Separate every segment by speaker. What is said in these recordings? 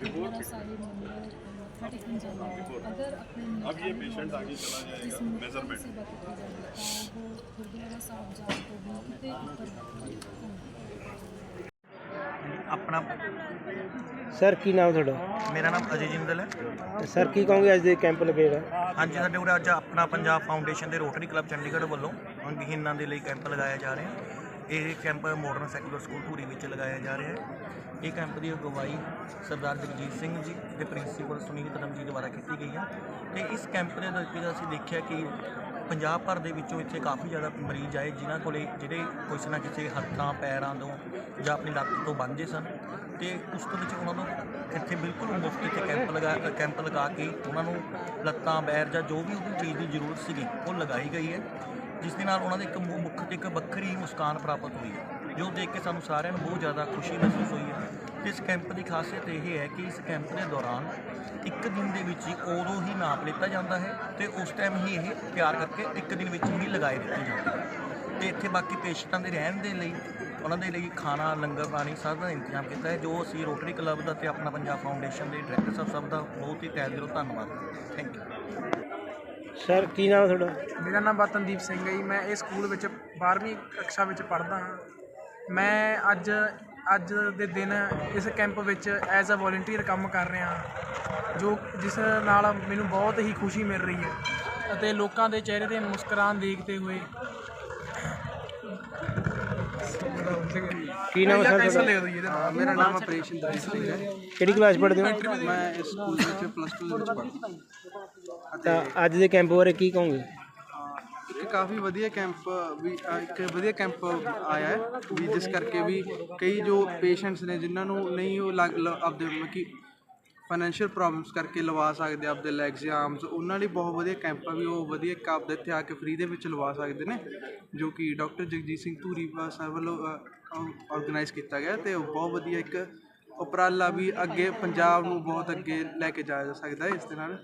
Speaker 1: गुरुद्वारा साहिब मंदिर मत्था टेकने जाना है अगर अपने
Speaker 2: अब ये पेशेंट आगे चला जाएगा मेजरमेंट
Speaker 1: सेवा की जाए तो वो गुरुद्वारा साहब जाए तो भी ते ऊपर बैठे
Speaker 3: ਆਪਣਾ
Speaker 4: ਸਰ ਕੀ ਨਾਮ ਤੁਹਾਡਾ
Speaker 3: ਮੇਰਾ ਨਾਮ ਅਜੇ ਜਿੰਦਲ ਹੈ
Speaker 4: ਸਰ ਕੀ ਕਹੋਗੇ ਅੱਜ ਦੇ ਕੈਂਪ ਲੱਗੇਗਾ
Speaker 3: ਹਾਂਜੀ ਸਾਡੇ ਉਰੇ ਅੱਜ ਆਪਣਾ ਪੰਜਾਬ ਫਾਊਂਡੇਸ਼ਨ ਦੇ ਰੋਟਰੀ ਕਲੱਬ ਚੰਡੀਗੜ੍ਹ ਵੱਲੋਂ ਅੰਗਹੀਨਾਂ ਦੇ ਲਈ ਕੈਂਪ ਲਗਾਇਆ ਜਾ ਰਿਹਾ ਹੈ ਇਹ camp modern secular school Dhuri ਵਿੱਚ ਲਗਾਇਆ ਜਾ ਰਿਹਾ ਹੈ ਇਹ ਕੈਂਪ ਦੀ ਅਗਵਾਈ ਸਰਦਾਰ ਜਗਜੀਤ ਸਿੰਘ ਜੀ ਤੇ ਪ੍ਰਿੰਸੀਪਲ ਸੁਨੀਲ ਕਦਮ ਜੀ ਦੁਆਰਾ ਕੀਤੀ ਗਈ ਹੈ ਤੇ ਇਸ ਕੈਂਪ ਦੇ ਵਿੱਚ ਅਸੀਂ ਦੇਖਿਆ ਕਿ ਪੰਜਾਬ ਭਰ ਦੇ ਵਿੱਚੋਂ ਇੱਥੇ ਕਾਫੀ ਜ਼ਿਆਦਾ ਮਰੀਜ਼ ਆਏ, ਜਿਨ੍ਹਾਂ ਕੋਲੇ ਜਿਹੜੇ ਕੁਛ ਨਾ ਕਿਸੇ ਹੱਥਾਂ, ਪੈਰਾਂ ਤੋਂ ਜਾਂ ਆਪਣੀ ਲੱਤ ਤੋਂ ਬੰਨ੍ਹਦੇ ਸਨ ਤੇ ਉਸ ਤੋਂ ਵਿੱਚ ਉਹਨਾਂ ਨੂੰ ਇੱਥੇ ਬਿਲਕੁਲ ਮੁਫਤ ਇੱਥੇ ਕੈਂਪ ਲਗਾ ਕੈਂਪ ਲਗਾ ਕੇ ਉਹਨਾਂ ਨੂੰ ਲੱਤਾਂ ਬੈਰ ਜਾਂ ਜੋ ਵੀ ਉਹ ਚੀਜ਼ ਦੀ ਜ਼ਰੂਰਤ ਸੀਗੀ, ਉਹ ਲਗਾਈ ਗਈ ਹੈ, ਜਿਸ ਦੇ ਨਾਲ ਉਹਨਾਂ ਦੇ ਇੱਕ ਮੁੱਖ ਤੇ ਇੱਕ ਵੱਖਰੀ ਮੁਸਕਾਨ ਪ੍ਰਾਪਤ ਹੋਈ ਹੈ। ਜੋ ਦੇਖ ਕੇ ਸਾਨੂੰ ਸਾਰਿਆਂ ਨੂੰ ਬਹੁਤ ਜ਼ਿਆਦਾ ਖੁਸ਼ੀ ਮਹਿਸੂਸ ਹੋਈ ਹੈ। ਇਸ ਕੈਂਪ ਦੀ ਖਾਸੀਅਤ ਇਹ ਹੈ ਕਿ ਇਸ ਕੈਂਪ ਦੇ ਦੌਰਾਨ ਇੱਕ ਦਿਨ ਦੇ ਵਿੱਚ ਹੀ ਉਦੋਂ ਹੀ ਨਾਪ ਲਿੱਤਾ ਜਾਂਦਾ ਹੈ ਤੇ ਉਸ ਟਾਈਮ ਹੀ ਇਹ ਤਿਆਰ ਕਰਕੇ ਇੱਕ ਦਿਨ ਵਿੱਚ ਹੀ ਲਗਾਏ ਦਿੱਤੇ ਜਾਂਦੇ ਹਨ। ਤੇ ਇੱਥੇ ਬਾਕੀ ਪੇਸ਼ੈਂਟਾਂ ਦੇ ਰਹਿਣ ਦੇ ਲਈ ਉਹਨਾਂ ਦੇ ਲਈ ਖਾਣਾ ਲੰਗਰ ਪਾਣੀ ਸਭ ਦਾ ਇੰਤਜ਼ਾਮ ਕੀਤਾ ਹੈ ਜੋ ਅਸੀਂ ਰੋਟਰੀ ਕਲੱਬ ਦਾ ਤੇ ਆਪਣਾ ਪੰਜਾਬ ਫਾਊਂਡੇਸ਼ਨ ਦੇ ਡਾਇਰੈਕਟਰ ਸਾਹਿਬ ਸਭ ਦਾ ਬਹੁਤ ਹੀ ਤਹਿ ਦਿਲੋਂ ਧੰਨਵਾਦ ਥੈਂਕ ਯੂ
Speaker 4: ਸਰ ਕੀ ਨਾਮ ਤੁਹਾਡਾ?
Speaker 5: ਮੇਰਾ ਨਾਮ ਵਤਨਦੀਪ ਸਿੰਘ ਹੈ ਜੀ। ਮੈਂ ਇਸ ਸਕੂਲ ਵਿੱਚ 12ਵੀਂ ਕਕਸ਼ਾ ਵਿੱਚ ਪੜ੍ਹਦਾ ਹਾਂ। ਮੈਂ ਅੱਜ ਅੱਜ ਦੇ ਦਿਨ ਇਸ ਕੈਂਪ ਵਿੱਚ ਐਜ਼ ਅ ਵੋਲੰਟੀਅਰ ਕੰਮ ਕਰ ਰਿਹਾ ਹਾਂ ਜੋ ਜਿਸ ਨਾਲ ਮੈਨੂੰ ਬਹੁਤ ਹੀ ਖੁਸ਼ੀ ਮਿਲ ਰਹੀ ਹੈ ਅਤੇ ਲੋਕਾਂ ਦੇ ਚਿਹਰੇ ਤੇ ਮੁਸਕਰਾਨ ਦੇਖਦੇ ਹੋਏ
Speaker 4: ਕੀ ਨਾਮ ਸਰ ਤੁਹਾਡਾ।
Speaker 6: ਮੇਰਾ ਨਾਮ ਆਪਰੇਸ਼ਨ ਦਰੇਸ਼ ਸਿੰਘ ਹੈ।
Speaker 4: ਕਿਹੜੀ ਕਲਾਸ ਪੜ੍ਹਦੇ ਹੋ?
Speaker 6: ਮੈਂ ਇਸ ਸਕੂਲ ਵਿੱਚ ਪਲੱਸ 2 ਦੇ ਵਿੱਚ ਪੜ੍ਹਦਾ।
Speaker 4: ਤਾਂ ਅੱਜ ਦੇ ਕੈਂਪ ਬਾਰੇ ਕੀ ਕਹੋਗੇ?
Speaker 6: ਇੱਕ ਕਾਫੀ ਵਧੀਆ ਕੈਂਪ ਵੀ ਅ, ਇੱਕ ਵਧੀਆ ਕੈਂਪ ਆਇਆ ਹੈ ਵੀ ਜਿਸ ਕਰਕੇ ਵੀ ਕਈ ਜੋ ਪੇਸ਼ੈਂਟਸ ਨੇ ਜਿਨ੍ਹਾਂ ਨੂੰ ਨਹੀਂ ਉਹ ਲੱਗ ਲ- ਆਪਦੇ ਮਤਲਬ ਕਿ ਫਾਈਨੈਂਸ਼ੀਅਲ ਪ੍ਰੋਬਲਮਸ ਕਰਕੇ ਲਵਾ ਸਕਦੇ ਆਪਦੇ ਲੈਗਸ ਜਾਂ ਆਰਮਸ ਉਹਨਾਂ ਲਈ ਬਹੁਤ ਵਧੀਆ ਕੈਂਪ ਆ ਵੀ ਉਹ ਵਧੀਆ ਇੱਕ ਆਪਦੇ ਇੱਥੇ ਆ ਕੇ ਫ੍ਰੀ ਦੇ ਵਿੱਚ ਲਵਾ ਸਕਦੇ ਨੇ ਜੋ ਕਿ ਡਾਕਟਰ ਜਗਜੀਤ ਸਿੰਘ ਧੂਰੀ ਸਰ ਵੱਲੋਂ ਆਰਗੇਨਾਈਜ਼ ਕੀਤਾ ਗਿਆ ਤੇ ਉਹ ਬਹੁਤ ਵਧੀਆ ਇੱਕ ਉਪਰਾਲਾ ਵੀ ਅੱਗੇ ਪੰਜਾਬ ਨੂੰ ਬਹੁਤ ਅੱਗੇ ਲੈ ਕੇ ਜਾਇਆ ਜਾ ਸਕਦਾ ਹੈ ਇਸ ਦੇ ਨਾਲ।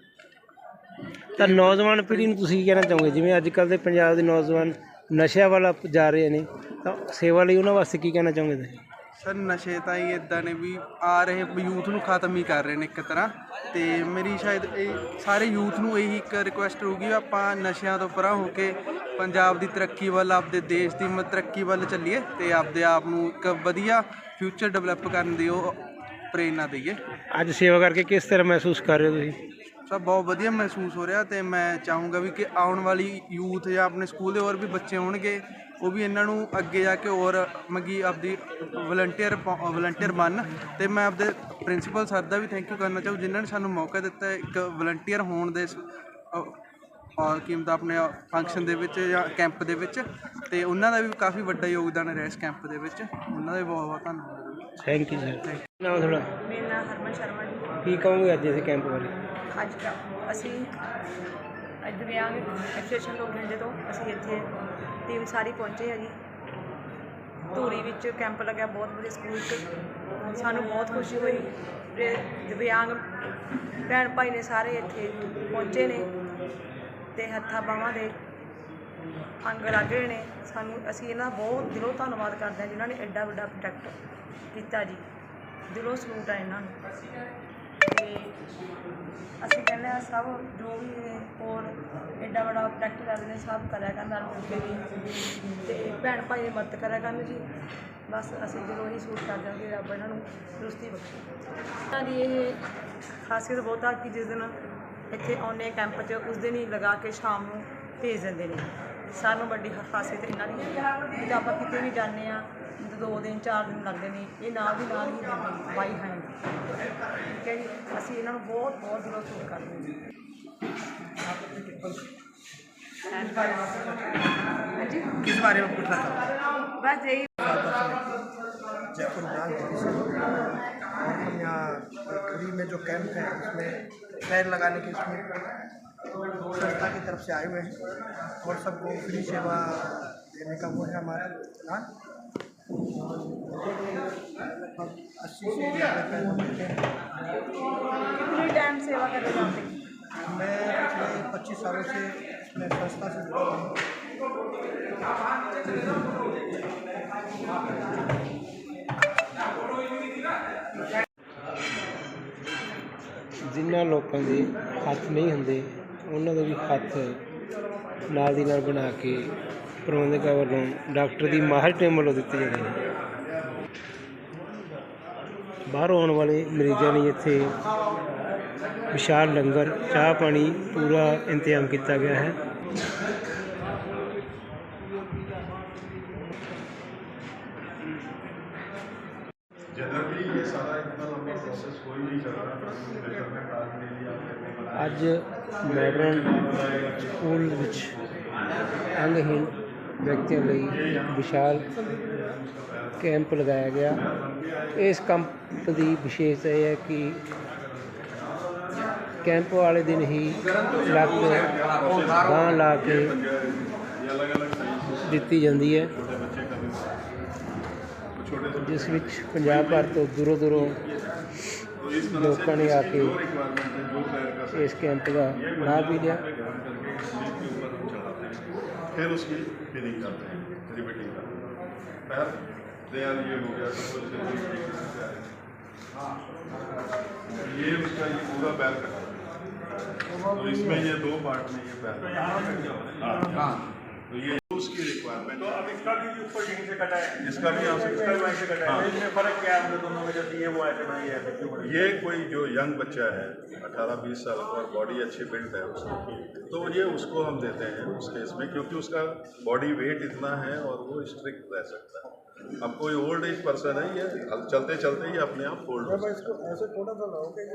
Speaker 4: ਤਾਂ ਨੌਜਵਾਨ ਪੀੜ੍ਹੀ ਨੂੰ ਤੁਸੀਂ ਕੀ ਕਹਿਣਾ ਚਾਹੋਗੇ? ਜਿਵੇਂ ਅੱਜ ਕੱਲ੍ਹ ਦੇ ਪੰਜਾਬ ਦੇ ਨੌਜਵਾਨ ਨਸ਼ਿਆਂ ਵਾਲਾ ਜਾ ਰਹੇ ਨੇ ਤਾਂ ਸੇਵਾ ਲਈ ਉਹਨਾਂ ਵਾਸਤੇ ਕੀ ਕਹਿਣਾ ਚਾਹੋਗੇ ਤੁਸੀਂ?
Speaker 6: ਸਰ ਨਸ਼ੇ ਤਾਂ ਹੀ ਇਦਾਂ ਨੇ ਵੀ ਆ ਰਹੇ ਯੂਥ ਨੂੰ ਖਤਮ ਹੀ ਕਰ ਰਹੇ ਨੇ ਇੱਕ ਤਰ੍ਹਾਂ। ਤੇ ਮੇਰੀ ਸ਼ਾਇਦ ਇਹ ਸਾਰੇ ਯੂਥ ਨੂੰ ਇਹੀ ਇੱਕ ਰਿਕੁਐਸਟ ਹੋਊਗੀ ਆਪਾਂ ਨਸ਼ਿਆਂ ਤੋਂ ਪਰਾਂ ਹੋ ਕੇ ਪੰਜਾਬ ਦੀ ਤਰੱਕੀ ਵੱਲ ਆਪਦੇ ਦੇਸ਼ ਦੀ ਤਰੱਕੀ ਵੱਲ ਚੱਲੀਏ ਤੇ ਆਪਦੇ ਆਪ ਨੂੰ ਇੱਕ ਵਧੀਆ ਫਿਊਚਰ ਡਿਵੈਲਪ ਕਰਨ ਦੀ ਉਹ ਪ੍ਰੇਰਨਾ ਦਈਏ।
Speaker 4: ਅੱਜ ਸੇਵਾ ਕਰਕੇ ਕਿਸ ਤਰ੍ਹਾਂ ਮਹਿਸੂਸ ਕਰ ਰਹੇ ਹੋ ਤੁਸੀਂ?
Speaker 6: ਸਰ ਬਹੁਤ ਵਧੀਆ ਮਹਿਸੂਸ ਹੋ ਰਿਹਾ ਤੇ ਮੈਂ ਚਾਹੂੰਗਾ ਵੀ ਕਿ ਆਉਣ ਵਾਲੀ ਯੂਥ ਜਾਂ ਆਪਣੇ ਸਕੂਲ ਦੇ ਹੋਰ ਵੀ ਬੱਚੇ ਹੋਣਗੇ ਉਹ ਵੀ ਇਹਨਾਂ ਨੂੰ ਅੱਗੇ ਜਾ ਕੇ ਹੋਰ ਮਗੀ ਆਪਦੀ ਵਲੰਟੀਅਰ ਵਲੰਟੀਅਰ ਬਣ। ਤੇ ਮੈਂ ਆਪਦੇ ਪ੍ਰਿੰਸੀਪਲ ਸਰ ਦਾ ਵੀ ਥੈਂਕ ਯੂ ਕਰਨਾ ਚਾਹੂੰ ਜਿਨ੍ਹਾਂ ਨੇ ਸਾਨੂੰ ਮੌਕਾ ਦਿੱਤਾ ਇੱਕ ਵਲੰਟੀਅਰ ਹੋਣ ਦੇ ਔਰ ਕੀਮਤ ਆਪਣੇ ਫੰਕਸ਼ਨ ਦੇ ਵਿੱਚ ਜਾਂ ਕੈਂਪ ਦੇ ਵਿੱਚ। ਤੇ ਉਹਨਾਂ ਦਾ ਵੀ ਕਾਫੀ ਵੱਡਾ ਯੋਗਦਾਨ ਰਿਹਾ ਇਸ ਕੈਂਪ ਦੇ ਵਿੱਚ। ਉਹਨਾਂ ਦਾ ਵੀ ਬਹੁਤ ਬਹੁਤ ਧੰਨਵਾਦ
Speaker 4: ਥੈਂਕ ਯੂ ਸਰ ਨਾਮ ਤੁਹਾਡਾ?
Speaker 7: ਮੇਰਾ ਨਾਮ ਹਰਮਨ ਸ਼ਰਮਾ ਜੀ।
Speaker 4: ਕੀ ਕਹੋਗੇ ਅੱਜ ਦੇ ਕੈਂਪ ਬਾਰੇ?
Speaker 7: ਅੱਜ ਦਾ ਅਸੀਂ ਅੱਜ ਦਿਵਿਆਂਗ ਐਸੋਸੀਏਸ਼ਨ ਲੋਖੰਡੇ ਤੋਂ ਅਸੀਂ ਇੱਥੇ ਟੀਮ ਸਾਰੀ ਪਹੁੰਚੇ ਆ ਜੀ ਧੂਰੀ ਵਿੱਚ ਕੈਂਪ ਲੱਗਿਆ, ਬਹੁਤ ਵਧੀਆ ਸਕੂਲ 'ਚ ਸਾਨੂੰ ਬਹੁਤ ਖੁਸ਼ੀ ਹੋਈ। ਤੇ ਦਿਵਿਆਂਗ ਭੈਣ ਭਾਈ ਨੇ ਸਾਰੇ ਇੱਥੇ ਪਹੁੰਚੇ ਨੇ ਤੇ ਹੱਥਾਂ ਬਾਹਾਂ ਦੇ ਅੰਗ ਲੱਗ ਰਹੇ ਨੇ। ਸਾਨੂੰ ਅਸੀਂ ਇਹਨਾਂ ਦਾ ਬਹੁਤ ਦਿਲੋਂ ਧੰਨਵਾਦ ਕਰਦੇ ਹਾਂ ਜਿਨ੍ਹਾਂ ਨੇ ਐਡਾ ਵੱਡਾ ਪ੍ਰੋਜੈਕਟ ਕੀਤਾ ਜੀ। ਦਿਲੋਂ ਸਲੂਟ ਹੈ ਇਹਨਾਂ ਨੂੰ। ਤੇ ਅਸੀਂ ਕਹਿੰਦੇ ਆ ਸਭ ਜੋ ਵੀ ਹੋਰ ਐਡਾ ਵੱਡਾ ਪ੍ਰੋਜੈਕਟ ਕਰਦੇ ਨੇ ਸਭ ਕਰਿਆ ਕਰਨ ਨਾਲ ਮਿਲ ਕੇ ਵੀ। ਤੇ ਭੈਣ ਭਾਈ ਦੀ ਮਦਦ ਕਰਿਆ ਕਰਨ ਜੀ। ਬਸ ਅਸੀਂ ਜਦੋਂ ਹੀ ਸੂਟ ਕਰ ਜਾਵਾਂਗੇ ਰੱਬ ਇਹਨਾਂ ਨੂੰ ਦਰੁਸਤੀ ਬਖਸ਼ੇ। ਇਹਨਾਂ ਦੀ ਇਹ ਖਾਸੀਅਤ ਬਹੁਤ ਆ ਕਿ ਜਿਸ ਦਿਨ ਇੱਥੇ ਆਉਂਦੇ ਆ ਕੈਂਪ 'ਚ, ਉਸ ਦਿਨ ਹੀ ਲਗਾ ਕੇ ਸ਼ਾਮ ਨੂੰ ਭੇਜ ਦਿੰਦੇ ਨੇ। ਸਾਨੂੰ ਵੱਡੀ ਖਾਸੀਅਤ ਇਹਨਾਂ ਦੀ ਹੈ ਜਦੋਂ ਆਪਾਂ ਕਿਤੇ ਵੀ ਜਾਂਦੇ ਆ ਦੋ ਦਿਨ ਚਾਰ ਦਿਨ ਲੱਗਦੇ ਨੇ। ਇਹ ਨਾਲ ਦੀ ਨਾਲ ਹੀ ਦਿੰਦੇ ਨੇ ਬਾਈ ਹੈਂਡ ਠੀਕ ਹੈ ਜੀ? ਅਸੀਂ ਇਹਨਾਂ ਨੂੰ ਬਹੁਤ ਬਹੁਤ ਦਿਲੋਂ ਸ਼ੁਕਰ ਕਰਦੇ ਹਾਂ। ਜੀ
Speaker 5: ਕਿਸ ਬਾਰੇ
Speaker 7: میں
Speaker 8: پوچھنا تھا بس یہی جے پور ڈانس ہم یہاں کھری میں جو کیمپ ہے اس میں پیر لگانے کے اس میں سنستھا کی طرف سے آئے ہوئے ہیں اور سب کو فری سیوا دینے کا وہ ہے ہمارا پلان
Speaker 7: कितनी टाइम सेवा करते जाते हैं
Speaker 8: मैं पिछले पच्चीस सालों से इसमें संस्था से जुड़ा हूँ
Speaker 4: ਲੋਕਾਂ ਦੇ ਹੱਥ ਨਹੀਂ ਹੁੰਦੇ ਉਹਨਾਂ ਦੇ ਵੀ ਹੱਥ ਨਾਲ ਦੀ ਨਾਲ ਬਣਾ ਕੇ ਪ੍ਰਬੰਧਕਾਂ ਵੱਲੋਂ ਡਾਕਟਰ ਦੀ ਮਾਹਰ ਟੀਮ ਵੱਲੋਂ ਦਿੱਤੀ ਜਾਂਦੀ ਹੈ। ਬਾਹਰੋਂ ਆਉਣ ਵਾਲੇ ਮਰੀਜ਼ਾਂ ਲਈ ਇੱਥੇ ਵਿਸ਼ਾਲ ਲੰਗਰ ਚਾਹ ਪਾਣੀ ਪੂਰਾ ਇੰਤਜ਼ਾਮ ਕੀਤਾ ਗਿਆ ਹੈ। ਅੱਜ ਮਾਡਰਨ ਸਕੂਲ ਵਿੱਚ ਅੰਗਹੀਣ ਵਿਅਕਤੀਆਂ ਲਈ ਵਿਸ਼ਾਲ ਕੈਂਪ ਲਗਾਇਆ ਗਿਆ। ਇਸ ਕੈਂਪ ਦੀ ਵਿਸ਼ੇਸ਼ਤਾ ਇਹ ਹੈ ਕਿ ਕੈਂਪ ਵਾਲੇ ਦਿਨ ਹੀ ਲੱਗ ਗਾਂ ਲਾ ਕੇ ਦਿੱਤੀ ਜਾਂਦੀ ਹੈ। ਜਿਸ ਵਿੱਚ ਪੰਜਾਬ ਭਰ ਤੋਂ ਦੂਰੋਂ ਦੂਰੋਂ ਲੋਕਾਂ ਨੇ ਆ ਕੇ ਇਸ ਕੈਂਪ ਦਾ ਲਾਭ ਵੀ ਲਿਆ।
Speaker 2: پھر اس کی فیڈنگ کرتے ہیں ریپیٹنگ کرتے ہیں۔ پھر دیار یہ ہو گیا سب سے جو اس کی پیننگ کرتے ہیں یہ اس کا یہ پورا بیل کرتا ہے تو اس میں یہ دو پارٹ میں یہ بیل ہاں۔ تو یہ اس کی ریکوائرمنٹ تو اب اس کا بھی اوپر یہیں سے کٹا ہے اس کا بھی اس سے کٹا ہے ہاں۔ اس میں فرق کیا ہے ہم دونوں میں جو تھی وہ ایسے بنی ہے یہ کوئی جو ینگ بچہ ہے اٹھارہ بیس سال اور باڈی اچھی بلڈ ہے اس کی تو یہ اس کو ہم دیتے ہیں اس کیس میں کیونکہ اس کا باڈی ویٹ اتنا ہے اور وہ اسٹرکٹ رہ سکتا ہے۔ اب کوئی اولڈ ایج پرسن ہے یہ چلتے چلتے ہی اپنے آپ فولڈ